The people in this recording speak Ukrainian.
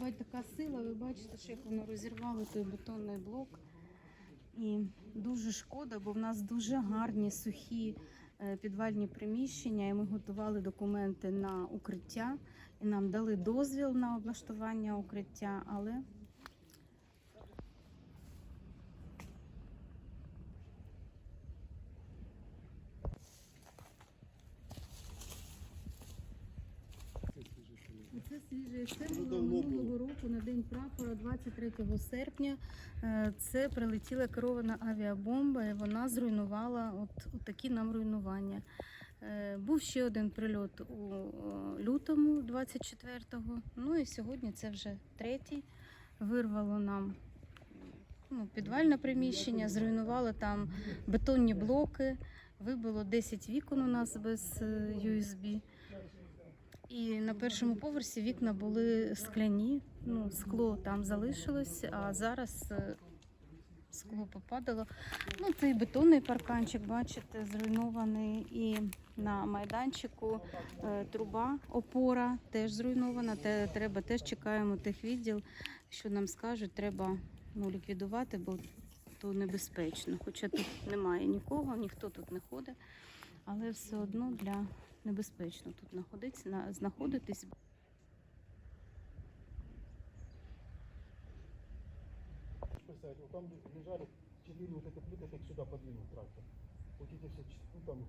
бать, така сила, ви бачите, що як воно розірвало той бетонний блок. І дуже шкода, бо в нас дуже гарні сухі е, підвальні приміщення, і ми готували документи на укриття, і нам дали дозвіл на облаштування укриття, але Це минулого року на день прапора, 23 серпня. Е, Це прилетіла керована авіабомба, і вона зруйнувала от, от такі нам руйнування. Е, Був ще один прильот у е, лютому, 24-го. Ну і сьогодні це вже третій. Вирвало нам ну, підвальне приміщення, зруйнувало там бетонні блоки, вибило 10 вікон у нас без е, USB. І на першому поверсі вікна були скляні, ну, скло там залишилось, а зараз е, скло попадало. Ну, цей бетонний парканчик, бачите, зруйнований. І на майданчику е, труба, опора теж зруйнована. Те, треба теж чекаємо тих відділ, що нам скажуть, треба ну, ліквідувати, бо то небезпечно. Хоча тут немає нікого, ніхто тут не ходить, але все одно для небезпечно тут знаходитися, на- знаходитись. Представить, вот там лежали четыре вот эти плиты, так сюда подвинул трактор. Вот эти все, ч- ну там их